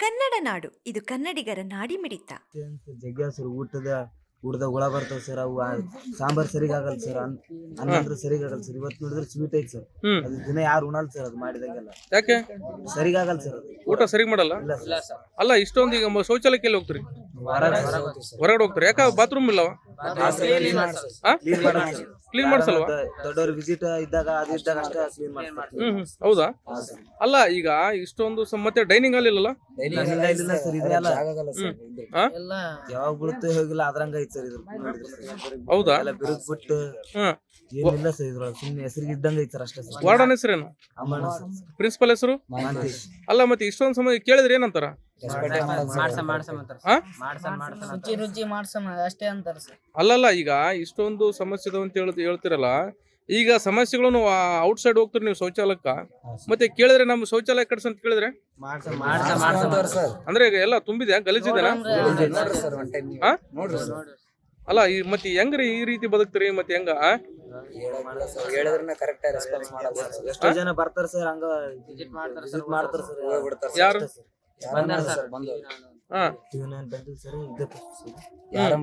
ಕನ್ನಡ ನಾಡು. ಇದು ಕನ್ನಡಿಗರ ನಾಡಿಮಿಡಿತ ಜಗ್ಗ ಸರ್ ಊಟದ ಊಟದ ಹುಳ ಬರ್ತಾವ ಸರ್ ಅವು ಆ ಸಾಂಬಾರ್ ಸರಿಗಾಗಲ್ಲ ಸರ್ ಅನ್ನ ಅಂದ್ರೆ ಸರಿಗಾಗಲ್ಲ ಸರ್. ಇವತ್ತು ನೋಡಿದ್ರೆ ಸ್ವೀಟ್ ಐತಿ ಸರ್. ಹ್ಮ್. ಅದು ದಿನ ಯಾರು ಉಣಲ್ ಸರ್ ಅದು ಮಾಡಿದಾಗೆಲ್ಲ. ಯಾಕೆ? ಸರಿಗಾಗಲ್ಲ ಸರ್ ಅದು. ಊಟ ಸರಿ ಮಾಡಲ್ಲ? ಇಲ್ಲ ಸರ್. ಅಲ್ಲ ಇಷ್ಟೊಂದು ಈಗ ಮ- ಶೌಚಾಲಯಕ್ಕೆ ಎಲ್ಲಿ ಹೋಗ್ತೀರಿ? ಹೊರಗೆ ಹೊರಗಡೆ ಹೋಗ್ತಾರೆ. ಯಾಕೆ? ಬಾತ್ರೂಮ್ ಇಲ್ಲವ ಕ್ಲೀನ್ ಮಾಡ್ಸಲ್ವಾ? ದೊಡ್ಡವ್ರ ವಿಸಿಟ್ ಇದ್ದಾಗ ಅದು ಇದ್ದಾಗ ಅಷ್ಟೇ ಕ್ಲೀನ್ ಮಾಡ್ತಾರೆ ಹ್ಮ್ ಹ್ಮ್ ಹೌದಾ? ಅಲ್ಲ ಈಗ ಇಷ್ಟೊಂದು ಸ- ಮತ್ತೆ ಡೈನಿಂಗ್ ಹಾಲ್ ಇಲ್ಲಲ್ಲ? ಇಲ್ಲ ಸರ್ ಇದೆಲ್ಲ ಹಾ ಯಾವಾಗ ಬಿಡುತ್ತೆ ಹೋಗಿಲ್ಲ ಅದ್ರಂಗ ಐತಿ ಸರ್ ಇದು. ಹೌದಾ? ಎಲ್ಲ ಬಿರುಕು ಬಿಟ್ಟು ಹ್ಮ್ ಏನಿಲ್ಲ ಸರ್ ಇದ್ರೊಳಗೆ ಸುಮ್ಮನೆ ಹೆಸರಿಗೆ ಇದ್ದಂಗ ಐತಿ ಸರ್ ಅಷ್ಟೇ ಸರ್ ವಾರ್ಡನ್ ಹೆಸರೇನು? ಅಮ್ಮಣ್ಣ ಸರ್ ಪ್ರಿನ್ಸಿಪಲ್ ಹೆಸರು? ಮಾಂತೇಶ್. ಅಲ್ಲ ಮತ್ತೆ ಇಷ್ಟೊಂದು ಸಮಯ ಕೇಳಿದ್ರೆ ಏನಂತಾರ? ರುಚಿ ರುಚಿ ಮಾಡ್ಸಮ ಅಷ್ಟೇ ಅಂತಾರ ಸರ್. ಅಲ್ಲಲ್ಲ ಈಗ ಇಷ್ಟೊಂದು ಸಮಸ್ಯೆ ಇದಾವ ಅಂತ ಹೇಳ್ತಿ ಹೇಳ್ತಿರಲ್ಲ ಈಗ ಸಮಸ್ಯೆಗಳನ್ನು ಔಟ್ ಸೈಡ್ ಹೋಗ್ತೀರಿ ನೀವು ಶೌಚಾಲಯಕ್ಕ. ಮತ್ತೆ ಕೇಳಿದ್ರೆ ನಮ್ಮ ಶೌಚಾಲಯ ಕಟ್ಸ ಅಂತ ಕೇಳಿದ್ರೆ? ಅಂದ್ರೆ ಈಗ ಎಲ್ಲ ತುಂಬಿದೆ ಗಲೀಜಿದೆ ಹಾ? ಅಲ್ಲ ಈ ಮತ್ತೆ ಹೆಂಗ್ರಿ ಈ ರೀತಿ ಬದುಕ್ತೀರಿ ಮತ್ತೆ ಹೆಂಗ ಆ? ಎಷ್ಟೋ ಜನ ಬರ್ತಾರ ಸರ್ ಹಂಗ ವಿಸಿಟ್ ಮಾಡ್ತಾರ ಸರ್ ಯಾರು?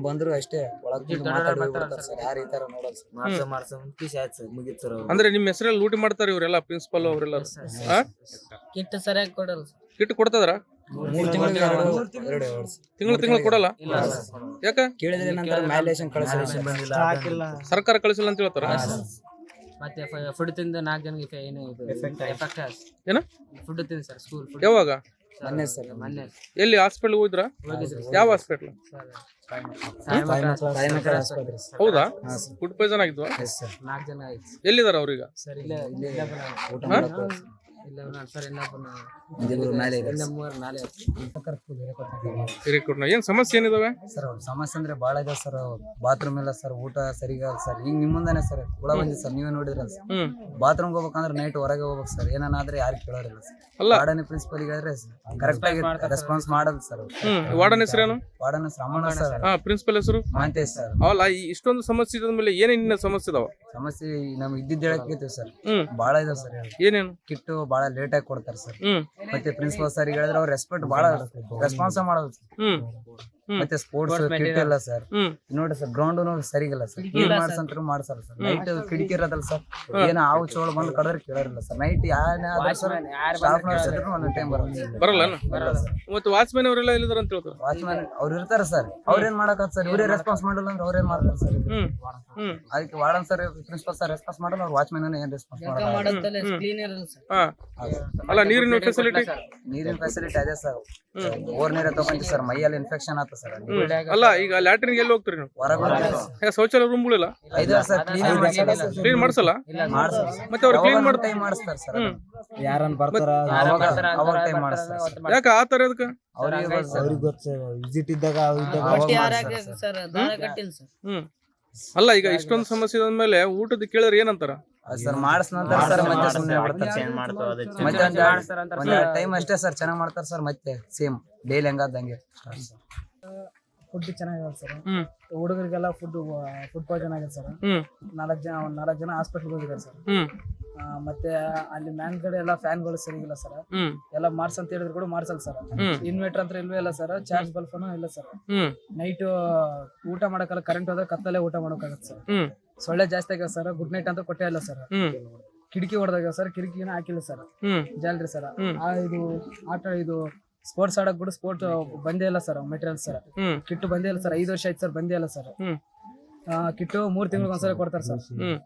ಬಂದ್ರು ಅಷ್ಟೇ ಒಳಗ್ ಮಾತಾಡಿ ಹೋಗ್ಬಿಡ್ತಾರ ಸರ್ ಯಾರು ಈ ತರ ನೋಡಲ್ಲ ಸರ್. ಮಾಡ್ಸ ಮಾಡ್ಸ ಪೀಸ್ ಆಯ್ತು ಸರ್ ಮುಗೀತ್ ಸರ್ ಅವ್ರು. ಅಂದ್ರೆ ನಿಮ್ಮ ಹೆಸರಲ್ಲಿ ಲೂಟಿ ಮಾಡ್ತಾರೆ ಇವರೆಲ್ಲ ಪ್ರಿನ್ಸಿಪಲ್ ಅವರೆಲ್ಲ. ಹಾ? ಕಿಟ್ ಸರಿಯಾಗಿ ಕೊಡಲ್ಲ ಕಿಟ್ ಕೊಡ್ತದ್ರ? ಮೂರ್ ತಿಂಗಳ ಎರಡು ಎರಡು. ತಿಂಗಳು ತಿಂಗಳು ಕೊಡಲ್ಲ? ಯಾಕ? ಕೇಳಿದ್ರೆ ನಂತರ ಬಂದಿಲ್ಲ ಸರ್ಕಾರ ಕಳಿಸಿಲ್ಲ ಅಂತ ಹೇಳ್ತಾರ? ಮತ್ತೆ ಫುಡ್ ತಿಂದು ನಾಲ್ಕು ಜನಕ್ಕೆ ಏನು ಇದು ಎಫೆಕ್ಟ್ ಏನ? ಫುಡ್ ತಿಂದು ಸರ್ ಸ್ಕೂಲ್ ಫುಡ್ ಯಾವಾಗ? ಮೊನ್ನೆ ಸರ್ ಮೊನ್ನೆ. ಎಲ್ಲಿ ಹಾಸ್ಪಿಟಲ್ ಹೋದ್ರ ಯಾವ ಹಾಸ್ಪಿಟಲ್? ಹೌದಾ? ಫುಡ್ ಪಾಯ್ಸನ್ ಆಗಿದ್ವಾ? ಎಸ್ ಸರ್ ನಾಲ್ಕು ಜನ ಆಯ್ತು ಎಲ್ಲಿದಾರ ಅವ್ರೀಗ? ಸರ್ ಇಲ್ಲೇ ಸರ್ ಮೇಲೆ ಇದೆ ಹಿರೇಕೊಟ್ನ ಏನ್ ಸಮಸ್ಯೆ ಏನಿದಾವೆ? ಸರ್ ಸಮಸ್ಯೆ ಅಂದ್ರೆ ಬಾಳ ಇದೆ ಸರ್. ಬಾತ್ರೂಮ್ ಎಲ್ಲ ಸರ್ ಊಟ ಸರಿಗಲ್ಲ ಸರ್. ಈಗ ನಿಮ್ ಮುಂದಾನೆ ಸರ್ ಹುಳ ಬಂದಿದೆ ಸರ್. ನೀವೇ ನೋಡಿದ್ರಲ್ಲ ಸರ್? ಹ್ಮ್. ಬಾತ್ರೂಮ್ ಹೋಗ್ಬೇಕಂದ್ರೆ ನೈಟ್ ಹೊರಗೆ ಹೋಗ್ಬೇಕು ಸರ್. ಏನಾದ್ರೆ ಯಾರು ಕೇಳೋರಿಲ್ಲ ಸರ್. ಅಲ್ಲ. ವಾರ್ಡನ್ ಪ್ರಿನ್ಸಿಪಲ್ ಹೇಳಿದ್ರೆ ಕರೆಕ್ಟ್ ಆಗಿ ರೆಸ್ಪಾನ್ಸ್ ಮಾಡಲ್ಲ ಸರ್ ಹ್ಮ್. ಹೆಸರು ಏನು? Warden Ramana sir. ಹಾ ಪ್ರಿನ್ಸಿಪಲ್ ಹೆಸರು? ಮಹಂತೇಶ್ ಸರ್. ಅವಲ್ಲ ಇಷ್ಟೊಂದು ಸಮಸ್ಯೆ ಇದ್ದ ಮೇಲೆ ಏನೇನು ಸಮಸ್ಯೆ ಇದಾವ? ಸಮಸ್ಯೆ ನಮ್ಗೆ ಇದ್ದಿದ್ದು ಹೇಳಕ್ಕೆ ಸರ್. ಹ್ಮ್. ಬಾಳ ಇದಾವ ಸರ್. ಏನೇನು? ಕಿಟ್ಟು ಬಾಳ ಲೇಟ್ ಆಗಿ ಕೊಡ್ತಾರೆ ಸರ್ ಹ್ಮ್. ಮತ್ತೆ ಪ್ರಿನ್ಸಿಪಲ್ ಸರ್ ಹೇಳಿದ್ರೆ ಅವ್ರ ರೆಸ್ಪೆಕ್ಟ್ ಬಹಳ ರೆಸ್ಪಾನ್ಸ್ ಮಾಡೋದು ಹ್ಮ್. ಮತ್ತೆ ಸ್ಪೋರ್ಟ್ಸ್ ಕಿಟ್ ಎಲ್ಲ ಸರ್ ನೋಡಿ ಸರ್ ಗ್ರೌಂಡ್ ಸರಿಗಿಲ್ಲ ಸರ್ ಕ್ಲೀನ್ ಮಾಡ್ಸಂತ್ರು ಮಾಡ್ಸಲ್ಲ ಸರ್ ನೈಟ್ ಕಿಟಕಿ ಇರೋದಲ್ಲ ಸರ್ ಏನ ಹಾವು ಚೋಳ ಬಂದು ಕಡದ್ರ ಕೇಳೋರಿಲ್ಲ ಸರ್ ನೈಟ್ ಯಾರೇ ಸರ್ ಸ್ಟಾಫ್ ನರ್ಸ್ ಇದ್ರು ಒಂದೊಂದು ಟೈಮ್ ಬರುತ್ತೆ ಬರಲ್ಲ ಮತ್ತೆ ವಾಚ್ಮ್ಯಾನ್ ಅವರೆಲ್ಲ ಎಲ್ಲಿದಾರ ಅಂತ ಹೇಳ್ತಾರೆ? ವಾಚ್ಮ್ಯಾನ್ ಅವ್ರು ಇರ್ತಾರೆ ಸರ್ ಅವ್ರೇನ್ ಮಾಡಕತ್ ಸರ್ ಇವರೇ ರೆಸ್ಪಾನ್ಸ್ ಮಾಡಲ್ಲ ಅಂದ್ರೆ ಅವ್ರೇನ್ ಮಾಡ್ತಾರೆ ಸರ್ ಅದಕ್ಕೆ warden sir principal sir response ಮಾಡಲ್ಲ ಅವ್ರು ವಾಚ್ಮನ್ ಏನ್ ರೆಸ್ಪಾನ್ಸ್ ಮಾಡಲ್ಲ. ಮಾಡತ್ತಲ್ಲ ಕ್ಲೀನ್ ಸರ್ ಹಾ. ಅಲ್ಲ ನೀರಿನ ಫೆಸಿಲಿಟಿ ನೀರಿನ ಫೆಸಿಲಿಟಿ ಅದೇ ಸರ್ ಓರ್ ನೀರ ತಗೊಂಡಿ ಸರ್ ಮೈಯಲ್ಲಿ ಇನ್ಫೆಕ್ಷನ್ ಆತ ಅಲ್ಲ ಈಗ ಲ್ಯಾಟ್ರಿನ್ ಎಲ್ಲಿ ಹೋಗ್ತೀರಿ ನೀವು? ಶೌಚಾಲಯ ರೂಮ್ ಗಳಿಲ್ಲ? ಕ್ಲೀನ್ ಮಾಡ್ಸಲ್ಲ ಕ್ಲೀನ್ ಮಾಡ್ಸಲ್ಲ? ಮಾಡ್ಸಲ್ಲ ಮತ್ತೆ ಅವ್ರು ಕ್ಲೀನ್ ಮಾಡ್ತಾರೆ? ಮಾಡಿಸ್ತಾರೆ ಸರ್ ಯಾರನ್ನ ಬರ್ತಾರ ಅವಾಗ ಟೈಮ್ ಮಾಡಿಸ್ತಾರೆ sir. ಯಾಕ ಆ ತರ ಅದಕ್ಕೆ? ಅವ್ರಿಗೆ ಗೊತ್ತು ವಿಸಿಟ್ ಇದ್ದಾಗ ಮಾಡ್ತಾರೆ ಹ್ಮ್? ಅಲ್ಲ ಈಗ ಇಷ್ಟೊಂದು ಸಮಸ್ಯೆ ಅಂದ್ಮೇಲೆ ಊಟದ ಕೇಳಿದ್ರೆ ಏನಂತಾರ? ಸರ್ ಮಾಡಿಸ್ ನಂತರ ಸರ್ ಮತ್ತೆ ಸುಮ್ಮನೆ ಮತ್ತೆ ಒಂದ್ ಮತ್ತೆ ಟೈಮ್ ಅಷ್ಟೇ ಸರ್ ಚೆನ್ನಾಗಿ ಮಾಡ್ತಾರೆ ಸರ್ ಮತ್ತೆ ಸೇಮ್ ಡೈಲಿ ಹೆಂಗಾದಂಗೆ ಫುಡ್ ಚೆನ್ನಾಗಿರಲ್ಲ ಸರ್ ಹುಡುಗರಿಗೆಲ್ಲ ಫುಡ್ ಫುಡ್ ಪಾಯ್ಸನ್ ಆಗಿದೆ ಸರ್ ನಾಲ್ಕು ಜನ ಒಂದ್ ನಾಲ್ಕು ಜನ ಹಾಸ್ಪಿಟಲ್ ಹೋಗಿದ್ದಾರೆ ಸರ್ ಆ, ಮತ್ತೆ ಅಲ್ಲಿ ಮ್ಯಾನ್ಗಡೆ ಎಲ್ಲ ಫ್ಯಾನ್ಗಳು ಸರಿಗಿಲ್ಲ ಸರ್ ಎಲ್ಲ ಮಾರ್ಸ್ ಅಂತ ಹೇಳಿದ್ರು ಕೂಡ ಮಾರ್ಸಲ್ ಸರ್ ಇನ್ವೆಟರ್ ಇನ್ವರ್ಟರ್ ಅಂತ ಇಲ್ವೇ ಇಲ್ಲ ಸರ್ ಚಾರ್ಜ್ ಬಲ್ಫನು ಇಲ್ಲ ಸರ್ ನೈಟ್ ಊಟ ಮಾಡಕ್ಕಲ್ಲ ಕರೆಂಟ್ ಹೋದ್ರೆ ಕತ್ತಲೆ ಊಟ ಮಾಡೋಕ್ಕಾಗತ್ತೆ ಸರ್ ಸೊಳ್ಳೆ ಜಾಸ್ತಿ ಆಗ್ಯಾವ ಸರ್ ಗುಡ್ ನೈಟ್ ಅಂತ ಕೊಟ್ಟೇ ಇಲ್ಲ ಸರ್ ಕಿಟಕಿ ಹೊಡೆದಾಗ ಸರ್ ಕಿಟಕಿನ ಹಾಕಿಲ್ಲ ಸರ್ ಜಾಲ್ರಿ ಸರ್ ಆ ಇದು ಆಟ ಇದು ಸ್ಪೋರ್ಟ್ಸ್ ಆಡಕ್ ಕೂಡ ಸ್ಪೋರ್ಟ್ ಬಂದೇ ಇಲ್ಲ ಸರ್ ಮೆಟೀರಿಯಲ್ ಸರ್ ಹ್ಮ್. ಕಿಟ್ಟು ಬಂದೇ ಇಲ್ಲ ಸರ್ ಐದು ವರ್ಷ ಆಯ್ತು ಸರ್ ಬಂದೇ ಇಲ್ಲ ಸರ್ ಹ್ಮ್. ಕಿಟ್ಟು ಮೂರ್ ತಿಂಗಳಿಗೆ ಒಂದ್ಸಲ ಕೊಡ್ತಾರೆ ಸರ್ ಹ್ಮ್.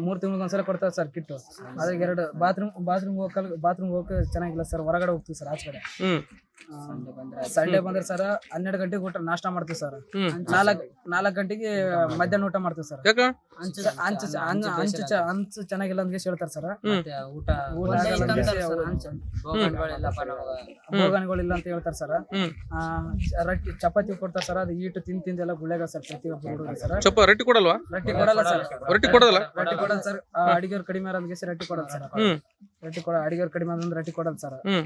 ಮೂರ್ ತಿಂಗಳಿಗೆ ಒಂದ್ಸಲ ಕೊಡ್ತಾರೆ ಸರ್ ಕಿಟ್ಟು ಅದ್ರಾಗ ಎರಡು ಬಾತ್ರೂಮ್ ಬಾತ್ರೂಮ್ ಹೋಗಲ್ ಬಾತ್ರೂಮ್ ಹೋಗಕ್ಕೆ ಚೆನ್ನಾಗಿಲ್ಲ ಸರ್ ಹೊರಗಡೆ ಹೋಗ್ತೀವಿ ಸರ್ ಆಚೆ ಕಡೆ. ಹ್ಮ್. ಸಂಡೇ ಬಂದ್ರೆ ಸರ್ ಹನ್ನೆರಡು ಗಂಟೆಗೆ ಊಟ ನಾಷ್ಟ ಮಾಡ್ತೀವಿ ಸರ್. ನಾಲ್ಕು ನಾಲ್ಕ್ ಗಂಟೆಗೆ ಮಧ್ಯಾಹ್ನ ಊಟ ಮಾಡ್ತೀವಿ ಸರ್. ಯಾಕ? ಹಂಚು ಹಂಚು ಹಂಚು ಹಂಚು ಚ- ಹಂಚು ಚೆನ್ನಾಗಿಲ್ಲ ಅಂತ ಹೇಳ್ತಾರೆ ಸರ್. ಊಟ ಊಟ ಒಂದೇ ಅಂತ ಸರ್ ಹೇಳ್ತಾರೆ. ಸರ್. ಹ್ಮ್. ರೊಟ್ಟಿ ಚಪಾತಿ ಕೊಡ್ತಾರೆ ಸರ್. ಅದು ಈಟು ತಿಂದ್ ತಿಂದೆಲ್ಲ ಗುಳ್ಳೆಗ ಸರ್ ಪ್ರತಿಯೊಬ್ಬ ಹುಡುಗರು ಸರ್. ಚಪ್ಪ ರೊಟ್ಟಿ ಕೊಡಲ್ವಾ? ರೊಟ್ಟಿ ಕೊಡಲ್ಲ ಸರ್. ರೊಟ್ಟಿ ಕೊಡಲ್ಲ? ರೊಟ್ಟಿ ಕೊಡಲ್ಲ ಸರ್. ಅಡಿಗೆಯವ್ರು ಕಡಿಮೆ ಆದ್ರೆ ರೊಟ್ಟಿ ಕೊಡಲ್ಲ ಸರ್. ಹ್ಮ್. ರೊಟ್ಟಿ ಕೊಡ ಅಡಿಗೆಯವ್ರು ಕಡಿಮೆ ಅಂದ್ರೆ ರೊಟ್ಟಿ ಕೊಡಲ್ಲ ಸರ್. ಹ್ಮ್.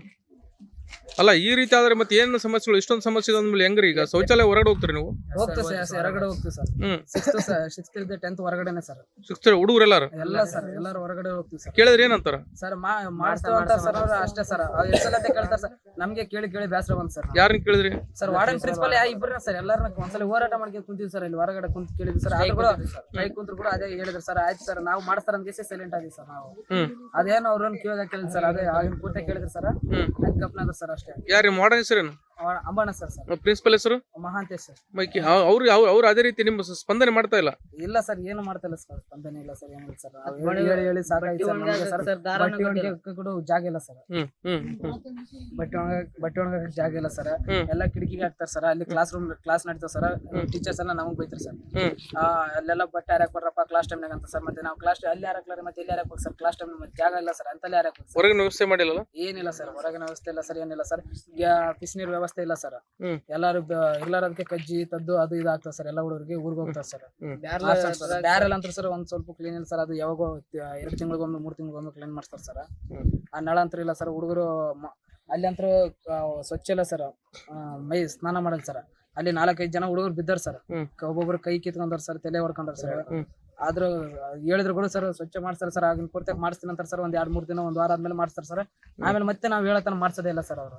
ಅಲ್ಲ ಈ ರೀತಿ ಆದ್ರೆ ಮತ್ತೆ ಏನು ಸಮಸ್ಯೆಗಳು? ಇಷ್ಟೊಂದು ಸಮಸ್ಯೆ ಅಂದ್ಮೇಲೆ ಹೆಂಗ್ರಿ ಈಗ? ಶೌಚಾಲಯ ಹೊರಗಡೆ ಹೋಗ್ತೀರಿ ನೀವು? ಹೋಗ್ತೀವಿ ಸರ್ ಹೊರಗಡೆ ಹೋಗ್ತೀವಿ ಸರ್. ಹ್ಮ್. ಸಿಕ್ಸ್ತ್ ಸಿಕ್ಸ್ತ್ ಇದ್ದ ಟೆಂತ್ ಹೊರಗಡೆನೆ ಸರ್. ಸಿಕ್ಸ್ತಾರೆ ಹುಡುಗರೆಲ್ಲಾರು ಎಲ್ಲ ಸರ್ ಎಲ್ಲರೂ ಹೊರಗಡೆ ಹೋಗ್ತೀವಿ ಸರ್. ಕೇಳಿದ್ರೆ ಏನಂತಾರ? ಸರ್ ಮಾ ಅಂತ ಸರ್ ಅವ್ರು ಅಷ್ಟೇ ಸರ್. ಎಷ್ಟೆಲ್ಲತ್ತೆ ಕೇಳ್ತಾರೆ ಸರ್. ನಮ್ಗೆ ಕೇಳಿ ಕೇಳಿ ಬೇಸರ ಬಂದ್ ಸರ್. ಯಾರನ್ನ ಕೇಳಿದ್ರಿ? ಸರ್ ವಾರ್ಡನ್ ಪ್ರಿನ್ಸಿಪಲ್ ಯಾ ಇಬ್ಬರನ್ನ ಸರ್? ಎಲ್ಲರನ್ನ ಒಂದ್ಸಲ ಹೋರಾಟ ಮಾಡ್ಕೊಂಡು ಕುಂತೀವಿ ಸರ್ ಇಲ್ಲಿ ಹೊರಗಡೆ ಕುಂತ ಕೇಳಿದ್ವಿ ಸರ್. ಅದು ಕೂಡ ಕೈ ಕುಂತ್ರು ಕೂಡ ಅದೇ ಹೇಳಿದ್ರು ಸರ್. ಆಯ್ತು ಸರ್ ನಾವು ಮಾಡ್ತಾರ ಅಂತ ಸೈಲೆಂಟ್ ಆಗಿ ಸರ್ ನಾವು. ಅದೇನೋ ಅವ್ರನ್ನ ಕೇಳಿದ ಕೇಳಿದ್ ಸರ್. ಅದೇ ಆಗಿನ ಪೂರ್ತಿ ಕೇಳಿದ್ರು ಸರ್. ಅದಕ್ಕಪ್ಪ ಸರ್ ಅಷ್ಟೇ. ಯಾರು ಮಾಡರ್ನ್ ಹೆಸರೇನು? ಅಂಬಣ್ಣ ಸರ್ ಸರ್ ಪ್ರಿನ್ಸಿಪಲ್ ಹೆಸರು? ಮಹಾಂತೇಶ್ ಸರ್ ಮೈಕಿ ಅವ್ರು ಅವ್ರು ಅದೇ ರೀತಿ ನಿಮ್ಮ ಸ್ಪಂದನೆ ಮಾಡ್ತಾ ಇಲ್ಲ? ಇಲ್ಲ ಸರ್ ಏನು ಮಾಡ್ತಿಲ್ಲ ಸರ್ ಸ್ಪಂದನೆ ಇಲ್ಲ ಸರ್ ಏನಿಲ್ಲ ಸರ್ ಹೇಳಿ ಸಾಕಾಯ್ತು ಕೂಡ ಜಾಗ ಇಲ್ಲ ಸರ್ ಹ್ಮ್ ಹ್ಮ್ ಹ್ಮ್. ಬಟ್ಟೆ ಒಣಗ ಬಟ್ಟೆ ಒಣಗಕ್ಕೆ ಜಾಗ ಇಲ್ಲ ಸರ್. ಎಲ್ಲ ಕಿಟಕಿಗೆ ಹಾಕ್ತಾರೆ ಸರ್ ಅಲ್ಲಿ ಕ್ಲಾಸ್ ರೂಮ್ ಕ್ಲಾಸ್ ನಡೀತಾವ ಸರ್ ಟೀಚರ್ಸ್ ಎಲ್ಲ ನಮಗೆ ಬೈತಾರೆ ಸರ್ ಆ, ಅಲ್ಲೆಲ್ಲ ಬಟ್ಟೆ ಹಾರಕ್ ಬರ್ರಪ್ಪ ಕ್ಲಾಸ್ ಟೈಮ್ನಾಗ ಅಂತ ಸರ್ ಮತ್ತೆ ನಾವು ಕ್ಲಾಸ್ ಅಲ್ಲಿ ಹಾರಕ್ಲಾರ ಮತ್ತೆ ಎಲ್ಲಿ ಹಾರಕ್ಬೇಕು ಸರ್ ಕ್ಲಾಸ್ ಟೈಮ್ ಮತ್ತೆ ಜಾಗ ಇಲ್ಲ ಸರ್ ಅಂತಲ್ಲಿ ಸರ್ ಹೊರಗಿನ ವ್ಯವಸ್ಥೆ ಮಾಡಿಲ್ಲ ಏನಿಲ್ಲ ಸರ್ ಹೊರಗಿನ ವ್ಯವಸ್ಥೆ ಇಲ್ಲ ಸರ್ ಏನಿಲ್ಲ ಸರ್ ಬಿಸಿನೀರು ವ್ಯವಸ್ಥೆ ಇಲ್ಲ ಸರ್. ಹ್ಮ್. ಎಲ್ಲಾರು ಇರ್ಲಾರದಕ್ಕೆ ಕಜ್ಜಿ ತದ್ದು ಅದು ಇದು ಆಗ್ತದೆ ಸರ್. ಎಲ್ಲ ಹುಡುಗರಿಗೆ ಊರಿಗೆ ಹೋಗ್ತಾರೆ ಸರ್. ಹ್ಮ್. ಬ್ಯಾರಲ್ ಅಂತ ಸರ್ ಒಂದ್ ಸ್ವಲ್ಪ ಕ್ಲೀನ್ ಇಲ್ಲ ಸರ್. ಅದು ಯಾವಾಗ ಎರಡು ತಿಂಗಳಿಗೊಮ್ಮೆ ಮೂರ್ ತಿಂಗಳಿಗೊಮ್ಮೆ ಕ್ಲೀನ್ ಮಾಡ್ತಾರೆ ಸರ್. ಹ್ಮ್. ಆ ನಳ ಅಂತ ಇಲ್ಲ ಸರ್. ಹುಡುಗರು ಅಲ್ಲಿ ಅಂತೂ ಸ್ವಚ್ಛ ಇಲ್ಲ ಸರ್. ಮೈ ಸ್ನಾನ ಮಾಡಲ್ಲ ಸರ್. ಅಲ್ಲಿ ನಾಲ್ಕೈದು ಜನ ಹುಡುಗರು ಬಿದ್ದಾರ ಸರ್. ಹ್ಮ್. ಒಬ್ಬೊಬ್ರು ಕೈ ಕಿತ್ಕೊಂಡಾರ ಸರ್ ತಲೆ ಹೊಡ್ಕೊಂಡಾರ ಸರ್. ಹ್ಮ್. ಆದ್ರೂ ಹೇಳಿದ್ರು ಕೂಡ ಸರ್ ಸ್ವಚ್ಛ ಮಾಡ್ತಾರೆ ಸರ್. ಆಗಿನ ಪೂರ್ತಿ ಮಾಡಿಸ್ತೀನಿ ಅಂತಾರೆ ಸರ್. ಒಂದ್ ಎರಡ್ ಮೂರ್ ದಿನ ಒಂದ್ ವಾರ ಆದ್ಮೇಲೆ ಮಾಡ್ತಾರೆ ಸರ್. ಆಮೇಲೆ ಮತ್ತೆ ನಾವು ಹೇಳತನ ಮಾಡ್ಸೋದೇ ಇಲ್ಲ ಸರ್ ಅವರು.